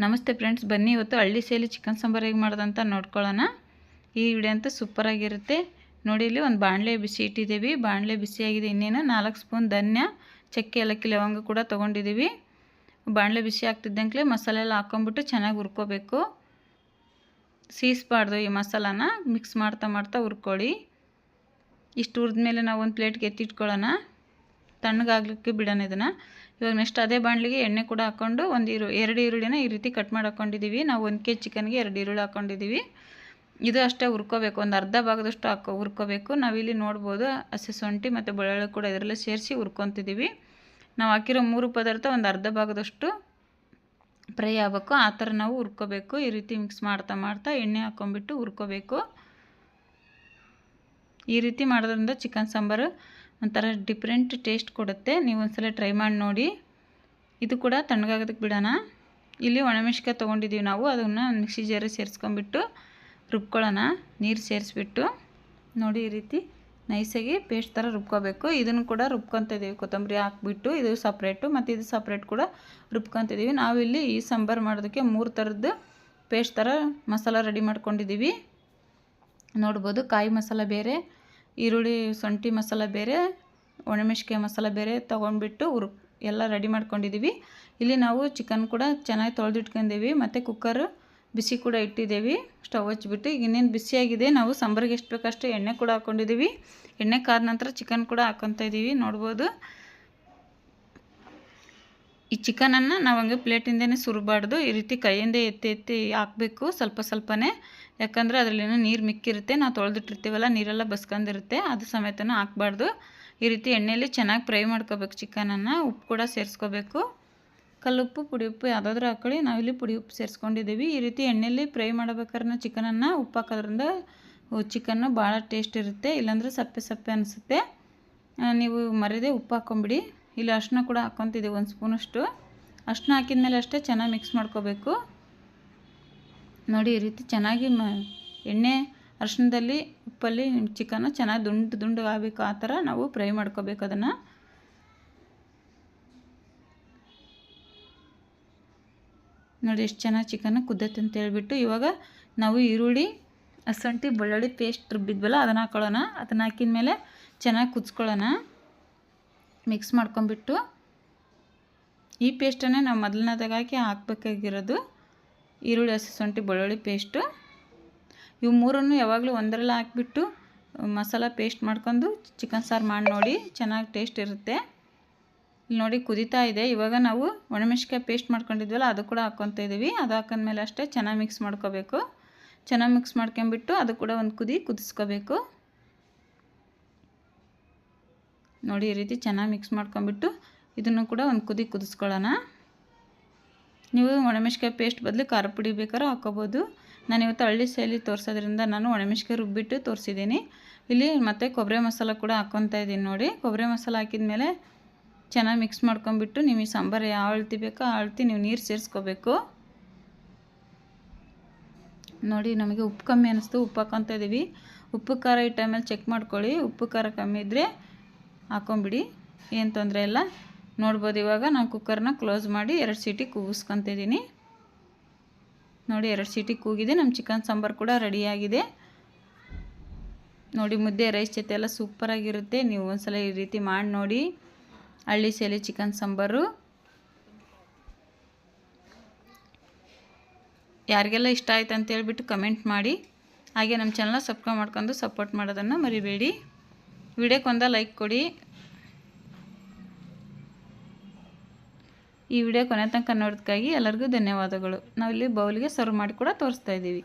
ನಮಸ್ತೆ ಫ್ರೆಂಡ್ಸ್, ಬನ್ನಿ ಇವತ್ತು ಹಳ್ಳಿ ಸೇಲಿ ಚಿಕನ್ ಸಾಂಬಾರು ಹೇಗೆ ಮಾಡೋದಂತ ನೋಡ್ಕೊಳ್ಳೋಣ. ಈ ವಿಡಿಯೋ ಅಂತೂ ಸೂಪರಾಗಿರುತ್ತೆ ನೋಡಿ, ಇಲ್ಲಿ ಒಂದು ಬಾಣಲೆ ಬಿಸಿ ಇಟ್ಟಿದ್ದೀವಿ. ಬಾಣಲೆ ಬಿಸಿಯಾಗಿದೆ, ಇನ್ನೇನು ನಾಲ್ಕು ಸ್ಪೂನ್ ಧನ್ಯ, ಚಕ್ಕೆ, ಏಲಕ್ಕಿ, ಲವಂಗ ಕೂಡ ತೊಗೊಂಡಿದ್ದೀವಿ. ಬಾಣಲೆ ಬಿಸಿ ಆಗ್ತಿದ್ದಂಗೆ ಮಸಾಲೆ ಎಲ್ಲ ಹಾಕ್ಕೊಂಬಿಟ್ಟು ಚೆನ್ನಾಗಿ ಹುರ್ಕೋಬೇಕು. ಸೀಸ್ಬಾರ್ದು ಈ ಮಸಾಲಾನ ಮಿಕ್ಸ್ ಮಾಡ್ತಾ ಮಾಡ್ತಾ ಹುರ್ಕೊಳ್ಳಿ. ಇಷ್ಟು ಹುರಿದ್ಮೇಲೆ ನಾವು ಒಂದು ಪ್ಲೇಟ್ಗೆ ಎತ್ತಿಟ್ಕೊಳ್ಳೋಣ. ತಣ್ಣಗಾಗಲಿಕ್ಕೆ ಬಿಡೋಣ ಇದನ್ನು. ಇವಾಗ ನೆಕ್ಸ್ಟ್ ಅದೇ ಬಾಣಲಿಗೆ ಎಣ್ಣೆ ಕೂಡ ಹಾಕ್ಕೊಂಡು ಒಂದು ಈರು, ಎರಡು ಈರುಳ್ಳಿನ ಈ ರೀತಿ ಕಟ್ ಮಾಡಿ ಹಾಕ್ಕೊಂಡಿದ್ದೀವಿ ನಾವು ಒಂದು ಕೆ ಜಿ ಚಿಕನ್ಗೆ ಎರಡು ಈರುಳ್ಳಿ ಹಾಕ್ಕೊಂಡಿದ್ದೀವಿ ಇದು ಅಷ್ಟೇ ಹುರ್ಕೋಬೇಕು. ಒಂದು ಅರ್ಧ ಭಾಗದಷ್ಟು ಹಾಕೋ, ಹುರ್ಕೋಬೇಕು. ನಾವಿಲ್ಲಿ ನೋಡ್ಬೋದು ಹಸಿ ಶುಂಠಿ ಮತ್ತು ಬೆಳ್ಳುಳ್ಳಿ ಕೂಡ ಇದರಲ್ಲೇ ಸೇರಿಸಿ ಹುರ್ಕೊತಿದ್ದೀವಿ ನಾವು ಹಾಕಿರೋ ಮೂರು ಪದಾರ್ಥ ಒಂದು ಅರ್ಧ ಭಾಗದಷ್ಟು ಫ್ರೈ ಆಗಬೇಕು. ಆ ಥರ ನಾವು ಹುರ್ಕೋಬೇಕು. ಈ ರೀತಿ ಮಿಕ್ಸ್ ಮಾಡ್ತಾ ಮಾಡ್ತಾ ಎಣ್ಣೆ ಹಾಕ್ಕೊಂಬಿಟ್ಟು ಹುರ್ಕೋಬೇಕು. ಈ ರೀತಿ ಮಾಡೋದ್ರಿಂದ ಚಿಕನ್ ಸಾಂಬಾರು ಒಂಥರ ಡಿಫ್ರೆಂಟ್ ಟೇಸ್ಟ್ ಕೊಡುತ್ತೆ. ನೀವು ಒಂದ್ಸಲ ಟ್ರೈ ಮಾಡಿ ನೋಡಿ. ಇದು ಕೂಡ ತಣ್ಣಗಾಗೋದಕ್ಕೆ ಬಿಡೋಣ. ಇಲ್ಲಿ ಒಣಮೆಣ್ಸಿಕಾಯಿ ತೊಗೊಂಡಿದ್ದೀವಿ ನಾವು. ಅದನ್ನು ಮಿಕ್ಸಿ ಜಾರಿ ಸೇರಿಸ್ಕೊಂಬಿಟ್ಟು ರುಬ್ಕೊಳ್ಳೋಣ. ನೀರು ಸೇರಿಸ್ಬಿಟ್ಟು. ನೋಡಿ ಈ ರೀತಿ ನೈಸಾಗಿ ಪೇಸ್ಟ್ ಥರ ರುಬ್ಕೋಬೇಕು. ಇದನ್ನು ಕೂಡ ರುಬ್ಕೊತಿದ್ದೀವಿ ಕೊತ್ತಂಬರಿ ಹಾಕ್ಬಿಟ್ಟು ಇದು ಸಪ್ರೇಟು ಮತ್ತು ಇದು ಸಪ್ರೇಟ್ ಕೂಡ ರುಬ್ಕೊತಿದ್ದೀವಿ ನಾವಿಲ್ಲಿ ಈ ಸಾಂಬಾರು ಮಾಡೋದಕ್ಕೆ ಮೂರು ಥರದ್ದು ಪೇಸ್ಟ್ ಥರ ಮಸಾಲ ರೆಡಿ ಮಾಡ್ಕೊಂಡಿದ್ದೀವಿ. ನೋಡ್ಬೋದು ಕಾಯಿ ಮಸಾಲ ಬೇರೆ ಈರುಳ್ಳಿ, ಶುಂಠಿ ಮಸಾಲ ಬೇರೆ ಒಣಮೆಣ್ಸಿಕಾಯಿ ಮಸಾಲ ಬೇರೆ ತೊಗೊಂಡ್ಬಿಟ್ಟು ಉರು, ಎಲ್ಲ ರೆಡಿ ಮಾಡ್ಕೊಂಡಿದ್ದೀವಿ ಇಲ್ಲಿ ನಾವು ಚಿಕನ್ ಕೂಡ ಚೆನ್ನಾಗಿ ತೊಳೆದಿಟ್ಕೊಂಡಿದ್ದೀವಿ ಮತ್ತು ಕುಕ್ಕರ್ ಬಿಸಿ ಕೂಡ ಇಟ್ಟಿದ್ದೀವಿ ಸ್ಟವ್ ಹಚ್ಚಿಬಿಟ್ಟು ಈಗ ಇನ್ನೇನು ಬಿಸಿಯಾಗಿದೆ, ನಾವು ಸಾಂಬಾರಿಗೆ ಎಷ್ಟು ಬೇಕಷ್ಟು ಎಣ್ಣೆ ಕೂಡ ಹಾಕ್ಕೊಂಡಿದ್ದೀವಿ ಎಣ್ಣೆ ಕಾದ ನಂತರ ಚಿಕನ್ ಕೂಡ ಹಾಕ್ಕೊತಾ ಇದ್ದೀವಿ ನೋಡ್ಬೋದು. ಈ ಚಿಕನನ್ನು ನಾವು ಹಂಗೆ ಪ್ಲೇಟಿಂದನೇ ಸುರಬಾರ್ದು, ಈ ರೀತಿ ಕೈಯಿಂದ ಎತ್ತಿ ಎತ್ತಿ ಹಾಕಬೇಕು ಸ್ವಲ್ಪ ಸ್ವಲ್ಪನೇ. ಯಾಕಂದರೆ ಅದರಲ್ಲಿನೂ ನೀರು ಮಿಕ್ಕಿರುತ್ತೆ, ನಾವು ತೊಳೆದಿಟ್ಟಿರ್ತೀವಲ್ಲ, ನೀರೆಲ್ಲ ಬಸ್ಕೊಂಡಿರುತ್ತೆ ಅದು ಸಮೇತನೂ ಹಾಕ್ಬಾರ್ದು. ಈ ರೀತಿ ಎಣ್ಣೆಯಲ್ಲಿ ಚೆನ್ನಾಗಿ ಫ್ರೈ ಮಾಡ್ಕೋಬೇಕು ಚಿಕನನ್ನು, ಉಪ್ಪು ಕೂಡ ಸೇರಿಸ್ಕೋಬೇಕು. ಕಲ್ಲುಪ್ಪು ಪುಡಿ ಉಪ್ಪು ಯಾವುದಾದ್ರೂ ಹಾಕೊಳ್ಳಿ ನಾವಿಲ್ಲಿ ಪುಡಿ ಉಪ್ಪು ಸೇರಿಸ್ಕೊಂಡಿದ್ದೀವಿ. ಈ ರೀತಿ ಎಣ್ಣೆಯಲ್ಲಿ ಫ್ರೈ ಮಾಡಬೇಕಾದ್ರೆ ಚಿಕನನ್ನು ಉಪ್ಪು ಹಾಕೋದ್ರಿಂದ ಚಿಕನ್ನು ಭಾಳ ಟೇಸ್ಟ್ ಇರುತ್ತೆ, ಇಲ್ಲಾಂದರೆ ಸಪ್ಪೆ ಸಪ್ಪೆ ಅನಿಸುತ್ತೆ. ನೀವು ಮರೆಯದೆ ಉಪ್ಪು ಹಾಕ್ಕೊಂಬಿಡಿ ಇಲ್ಲಿ ಅರ್ಶಿನ ಕೂಡ ಹಾಕ್ಕೊತಿದ್ದೀವಿ ಒಂದು ಸ್ಪೂನಷ್ಟು. ಅರ್ಶಿನ ಹಾಕಿದ್ಮೇಲೆ ಅಷ್ಟೇ ಚೆನ್ನಾಗಿ ಮಿಕ್ಸ್ ಮಾಡ್ಕೋಬೇಕು. ನೋಡಿ, ಈ ರೀತಿ ಚೆನ್ನಾಗಿ ಮ, ಎಣ್ಣೆ ಅರ್ಶಿನದಲ್ಲಿ ಉಪ್ಪಲ್ಲಿ ಚಿಕನ್ನು ಚೆನ್ನಾಗಿ ದುಂಡು ದುಂಡು ಆಗಬೇಕು, ಆ ಥರ ನಾವು ಫ್ರೈ ಮಾಡ್ಕೋಬೇಕು ಅದನ್ನು. ನೋಡಿ, ಎಷ್ಟು ಚೆನ್ನಾಗಿ ಚಿಕನ್ನ ಕುದ್ದತ್ತೆ ಅಂತ ಹೇಳ್ಬಿಟ್ಟು ಇವಾಗ ನಾವು ಈರುಳ್ಳಿ ಹಸಂಟಿ ಬೆಳ್ಳುಳ್ಳಿ ಪೇಸ್ಟ್ ರುಬ್ಬಿದ್ವಲ್ಲ ಅದನ್ನು ಹಾಕೊಳ್ಳೋಣ. ಅದನ್ನು ಹಾಕಿದ ಮೇಲೆ ಚೆನ್ನಾಗಿ ಕುದಿಸ್ಕೊಳ್ಳೋಣ. ಮಿಕ್ಸ್ ಮಾಡ್ಕೊಂಬಿಟ್ಟು ಈ ಪೇಸ್ಟನ್ನೇ ನಾವು ಮೊದಲನೇದಾಗ ಹಾಕಿ ಹಾಕ್ಬೇಕಾಗಿರೋದು ಈರುಳ್ಳಿ, ಹಸಿ ಶುಂಠಿ, ಬೆಳ್ಳುಳ್ಳಿ ಪೇಸ್ಟು. ಇವು ಮೂರನ್ನು ಯಾವಾಗಲೂ ಒಂದರಲ್ಲ ಹಾಕ್ಬಿಟ್ಟು ಮಸಾಲ ಪೇಸ್ಟ್ ಮಾಡ್ಕೊಂಡು ಚಿಕನ್ ಸಾರು ಮಾಡಿ ನೋಡಿ, ಚೆನ್ನಾಗಿ ಟೇಸ್ಟ್ ಇರುತ್ತೆ. ಇಲ್ಲಿ ನೋಡಿ ಕುದೀತಾ ಇದೆ. ಇವಾಗ ನಾವು ಒಣಮೆಣ್ಸಿಕಾಯಿ ಪೇಸ್ಟ್ ಮಾಡ್ಕೊಂಡಿದ್ವಲ್ಲ, ಅದು ಕೂಡ ಹಾಕ್ಕೊತಾ ಇದ್ದೀವಿ. ಅದು ಹಾಕೊಂಡ್ಮೇಲೆ ಅಷ್ಟೇ ಚೆನ್ನಾಗಿ ಮಿಕ್ಸ್ ಮಾಡ್ಕೋಬೇಕು. ಚೆನ್ನಾಗಿ ಮಿಕ್ಸ್ ಮಾಡ್ಕೊಂಬಿಟ್ಟು ಅದು ಕೂಡ ಒಂದು ಕುದಿ ಕುದಿಸ್ಕೋಬೇಕು. ನೋಡಿ ಈ ರೀತಿ ಚೆನ್ನಾಗಿ ಮಿಕ್ಸ್ ಮಾಡ್ಕೊಂಬಿಟ್ಟು ಇದನ್ನು ಕೂಡ ಒಂದು ಕುದಿ ಕುದಿಸ್ಕೊಳ್ಳೋಣ. ನೀವು ಒಣಮೆಶ್ಕಾಯಿ ಪೇಸ್ಟ್ ಬದಲು ಖಾರ ಪುಡಿ ಬೇಕಾದ್ರೂ ಹಾಕೋಬೋದು ನಾನು ಇವತ್ತು ಹಳ್ಳಿ ಶೈಲಿ ತೋರಿಸೋದ್ರಿಂದ ನಾನು ಒಣಮೆಣ್ಸಿಕಾಯಿ ರುಬ್ಬಿಟ್ಟು ತೋರಿಸಿದ್ದೀನಿ. ಇಲ್ಲಿ ಮತ್ತೆ ಕೊಬ್ಬರಿ ಮಸಾಲ ಕೂಡ ಹಾಕ್ಕೊತಾ ಇದ್ದೀನಿ ನೋಡಿ. ಕೊಬ್ಬರಿ ಮಸಾಲ ಹಾಕಿದ ಮೇಲೆ ಚೆನ್ನಾಗಿ ಮಿಕ್ಸ್ ಮಾಡ್ಕೊಂಬಿಟ್ಟು ನೀವು ಈ ಸಾಂಬಾರು ಯಾವ ಅಳ್ತಿ ಬೇಕೋ ಆ ಅಳ್ತಿ ನೀವು ನೀರು ಸೇರಿಸ್ಕೋಬೇಕು. ನೋಡಿ ನಮಗೆ ಉಪ್ಪು ಕಮ್ಮಿ ಅನ್ನಿಸ್ತು ಉಪ್ಪು ಹಾಕ್ಕೊತಾ ಇದ್ದೀವಿ ಉಪ್ಪು ಖಾರ ಈ ಟೈಮಲ್ಲಿ ಚೆಕ್ ಮಾಡ್ಕೊಳ್ಳಿ. ಉಪ್ಪು ಖಾರ ಕಮ್ಮಿ ಇದ್ದರೆ ಹಾಕೊಂಬಿಡಿ. ಏನು ತೊಂದರೆ ಇಲ್ಲ. ನೋಡ್ಬೋದು ಇವಾಗ ನಾನು ಕುಕ್ಕರ್ನ ಕ್ಲೋಸ್ ಮಾಡಿ ಎರಡು ಸೀಟಿ ಕೂಗಿಸ್ಕೊತಿದ್ದೀನಿ ನೋಡಿ ಎರಡು ಸೀಟಿ ಕೂಗಿದೆ. ನಮ್ಮ ಚಿಕನ್ ಸಾಂಬಾರು ಕೂಡ ರೆಡಿಯಾಗಿದೆ ನೋಡಿ ಮುದ್ದೆ ರೈಸ್ ಜೊತೆ ಎಲ್ಲ ಸೂಪರಾಗಿರುತ್ತೆ ನೀವು ಒಂದ್ಸಲ ಈ ರೀತಿ ಮಾಡಿ ನೋಡಿ. ಹಳ್ಳಿ ಸೇಲಿ ಚಿಕನ್ ಸಾಂಬಾರು. ಯಾರಿಗೆಲ್ಲ ಇಷ್ಟ ಆಯ್ತು ಅಂತ ಹೇಳ್ಬಿಟ್ಟು ಕಮೆಂಟ್ ಮಾಡಿ. ಹಾಗೆ ನಮ್ಮ ಚಾನಲ್ನ ಸಬ್ಸ್ಕ್ರೈಬ್ ಮಾಡ್ಕೊಂಡು ಸಪೋರ್ಟ್ ಮಾಡೋದನ್ನು ಮರಿಬೇಡಿ. ವಿಡಿಯೋಕ್ಕೊಂದ ಲೈಕ್ ಕೊಡಿ. ಈ ವಿಡಿಯೋ ಕೊನೆ ತನಕ ನೋಡೋದಕ್ಕಾಗಿ ಎಲ್ಲರಿಗೂ ಧನ್ಯವಾದಗಳು. ನಾವಿಲ್ಲಿ ಬೌಲಿಗೆ ಸರ್ವ್ ಮಾಡಿ ಕೂಡ ತೋರಿಸ್ತಾ ಇದ್ದೀವಿ.